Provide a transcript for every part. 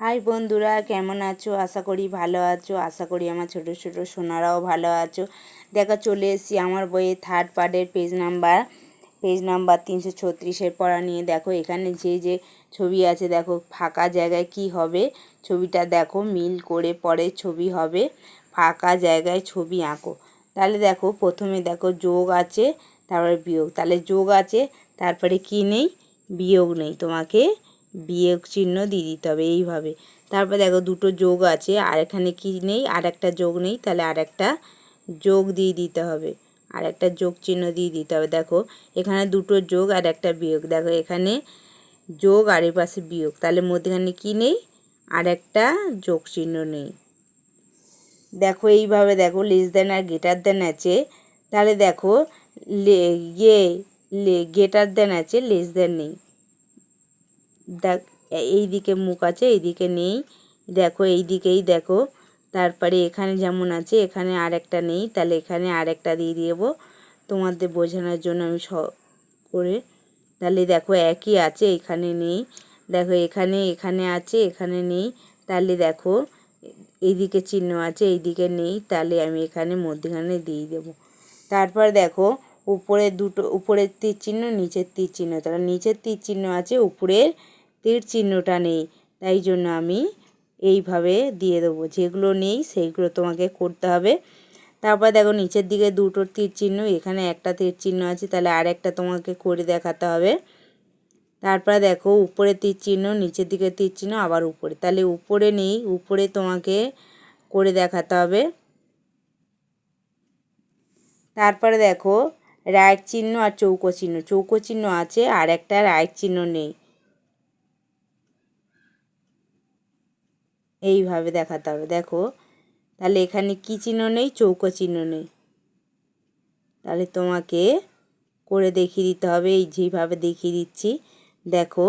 High বন্ধুরা, কেমন আছো? আশা করি ভালো আছো। আশা করি আমার ছোট ছোট সোনারাও ভালো আছো। দেখো, চলে এসেছি আমার বইয়ে থার্ড পার্টের পেজ নাম্বার পেজ নাম্বার তিনশো ছত্রিশের পড়া নিয়ে। দেখো, এখানে যে যে ছবি আছে, দেখো, ফাঁকা জায়গায় কি হবে? ছবিটা দেখো, মিল করে পরে ছবি হবে। ফাঁকা জায়গায় ছবি আঁকো। তাহলে দেখো, প্রথমে দেখো, যোগ আছে, তারপরে বিয়োগ। তাহলে যোগ আছে, তারপরে কি নেই? বিয়োগ নেই তোমাকে। বিয়োগ চিহ্ন দিয়ে দিতে হবে এইভাবে। তারপর দেখো দুটো যোগ আছে, আর এখানে কি নেই? আর একটা যোগ নেই, তাহলে আর একটা যোগ দিয়ে দিতে হবে। আর একটা যোগ চিহ্ন দিয়ে দিতে হবে। দেখো, এখানে দুটো যোগ আর একটা বিয়োগ। দেখো, এখানে যোগ আর পাশে বিয়োগ। তাহলে মধ্যেখানে কি নেই? আর একটা যোগ চিহ্ন নেই। দেখো, এইভাবে দেখো লেস দেন আর গেটার দেন আছে। তাহলে দেখো ইয়ে গেটার দেন আছে লেস দেন নেই। দেখ এই দিকে মুখ আছে এই দিকে নেই। দেখো এই দিকেই দেখো। তারপরে এখানে যেমন আছে, এখানে আর একটা নেই। তাহলে এখানে আর একটা দিয়ে দেবো। তোমাদের বোঝানোর জন্য আমি স, করে। তাহলে দেখো, একই আছে, এখানে নেই। দেখো, এখানে এখানে আছে, এখানে নেই। তাহলে দেখো, এইদিকে চিহ্ন আছে, এইদিকে নেই। তাহলে আমি এখানে মধ্যখানে দিয়ে দেবো। তারপর দেখো, উপরে দুটো, উপরের তীর চিহ্ন, নিচের তীর চিহ্ন। তাহলে নিচের তীর চিহ্ন আছে, উপরের তীর চিহ্নটা নেই। তাই জন্য আমি এইভাবে দিয়ে দেবো। যেগুলো নেই সেইগুলো তোমাকে করতে হবে। তারপর দেখো নিচের দিকে দুটো তীর চিহ্ন, এখানে একটা তীর চিহ্ন আছে, তাহলে আর একটা তোমাকে করে দেখাতে হবে। তারপরে দেখো উপরে তীর চিহ্ন, নিচের দিকে তীর চিহ্ন, আবার উপরে। তাহলে উপরে নেই, উপরে তোমাকে করে দেখাতে হবে। তারপরে দেখো রাইট চিহ্ন আর চৌকো চিহ্ন। চৌকো চিহ্ন আছে আর একটা রাইট চিহ্ন নেই। এইভাবে দেখাতে হবে। দেখো, তাহলে এখানে কী চিহ্ন নেই? চৌকো চিহ্ন নেই। তাহলে তোমাকে করে দেখিয়ে দিতে হবে। এই যেভাবে দেখিয়ে দিচ্ছি, দেখো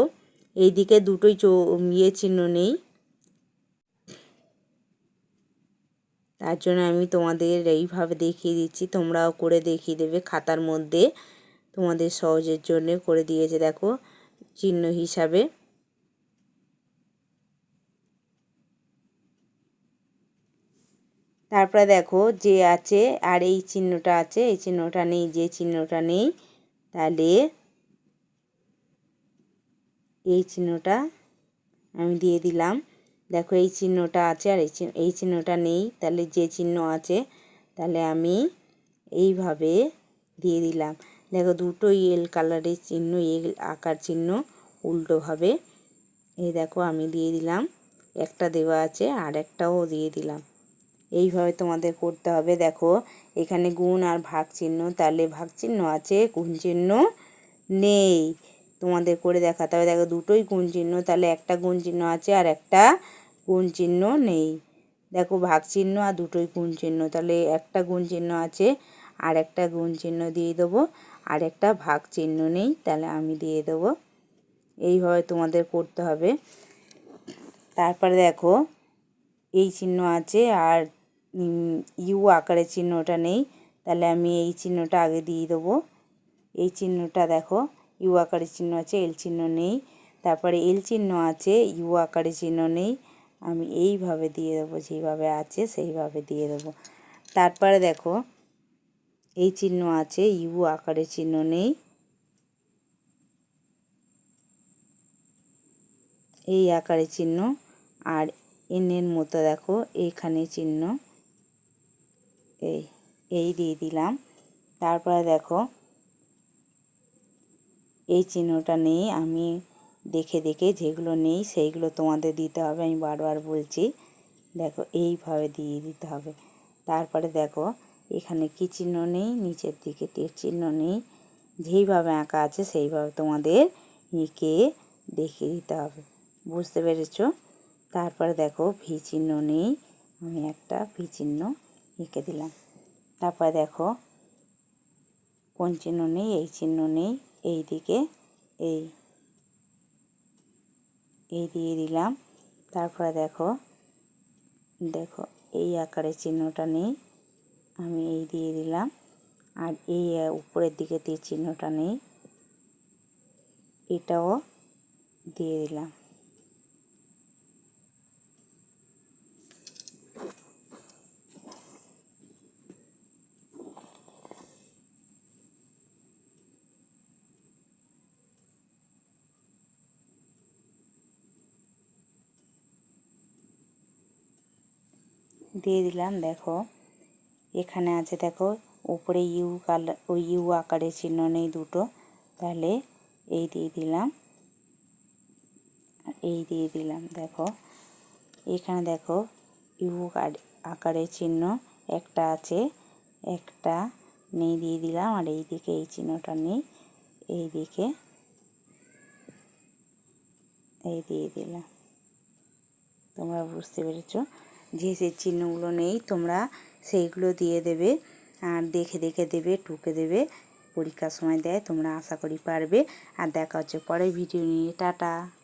এই দিকে দুটোই চৌ ইয়ে চিহ্ন নেই। তার জন্য আমি তোমাদের এইভাবে দেখিয়ে দিচ্ছি। তোমরাও করে দেখিয়ে দেবে। খাতার মধ্যে তোমাদের সহজের জন্য করে দিয়েছে, দেখো, চিহ্ন হিসাবে। তারপরে দেখো যে আছে আর এই চিহ্নটা আছে, এই চিহ্নটা নেই, যে চিহ্নটা নেই, তাহলে এই চিহ্নটা আমি দিয়ে দিলাম। দেখো এই চিহ্নটা আছে আর এই চিহ্নটা নেই, তাহলে যে চিহ্ন আছে, তাহলে আমি এইভাবে দিয়ে দিলাম। দেখো দুটো এল কালারের চিহ্ন এল আকার চিহ্ন উল্টোভাবে। এই দেখো আমি দিয়ে দিলাম, একটা দেওয়া আছে আর একটাও দিয়ে দিলাম। এইভাবে তোমাদের করতে হবে। দেখো, এখানে গুণ আর ভাগ চিহ্ন তাহলে ভাগ চিহ্ন আছে গুণ চিহ্ন নেই। তোমাদের করে দেখাতে হবে। দেখো, দুটোই গুণ চিহ্ন তাহলে একটা গুণ চিহ্ন আছে আর একটা গুণ চিহ্ন নেই। দেখো ভাগ চিহ্ন আর দুটোই গুণ চিহ্ন তাহলে একটা গুণ চিহ্ন আছে, আর একটা গুণ চিহ্ন দিয়ে দেবো, আর একটা ভাগ চিহ্ন নেই, তাহলে আমি দিয়ে দেবো। এইভাবে তোমাদের করতে হবে। তারপরে দেখো, এই চিহ্ন আছে আর ইউ আকারের চিহ্নটা নেই, তাহলে আমি এই চিহ্নটা আগে দিয়ে দেবো। এই চিহ্নটা দেখো, ইউ আকারের চিহ্ন আছে, এল চিহ্ন নেই। তারপরে এল চিহ্ন আছে, ইউ আকারের চিহ্ন নেই। আমি এইভাবে দিয়ে দেবো, যেভাবে আছে সেইভাবে দিয়ে দেবো। তারপরে দেখো, এই চিহ্ন আছে, ইউ আকারের চিহ্ন নেই। এই আকারের চিহ্ন, আর এনের মতো দেখো এইখানে চিহ্ন। এই এই দিয়ে দিলাম। তারপরে দেখো, এই চিহ্নটা নেই, আমি দেখে দেখে যেগুলো নেই সেইগুলো তোমাদের দিতে হবে, আমি বারবার বলছি। দেখো, এইভাবে দিয়ে দিতে হবে। তারপরে দেখো, এখানে কি চিহ্ন নেই, নিচের দিকে তীর চিহ্ন নেই। যেইভাবে আঁকা আছে সেইভাবে তোমাদের এঁকে দেখিয়ে দিতে হবে। বুঝতে পেরেছ? তারপরে দেখো, ভি চিহ্ন নেই, আমি একটা ভি চিহ্ন এঁকে দিলাম। তারপরে দেখো, কোন চিহ্ন নেই, এই চিহ্ন নেই, এই দিকে এই এই দিয়ে দিলাম। তারপরে দেখো দেখো, এই আকারের চিহ্নটা নেই, আমি এই দিয়ে দিলাম। আর এই উপরের দিকে তীর চিহ্নটা নেই, এটাও দিয়ে দিলাম। দিয়ে দিলাম, দেখো। এখানে আছে, দেখো, উপরে ইউ কালার ওই ইউ আকারের চিহ্ন নেই দুটো। তাহলে এই দিয়ে দিলাম। এই দিয়ে দিলাম, দেখো। এখানে দেখো, ইউ আকারের চিহ্ন একটা আছে, একটা নেই দিয়ে দিলাম, আর এই দিকে এই চিহ্নটা নেই, এই দিকে এই দিয়ে দিলাম। তোমরা বুঝতে পেরেছ? যে চিহ্নগুলো নেই, তোমরা সেইগুলো দিয়ে দেবে আর দেখে দেখে দেবে, টুকে দেবে, পরীক্ষার সময় দেয়, তোমরা আশা করি পারবে। আর দেখা হচ্ছে পরের ভিডিও নিয়ে। টাটা।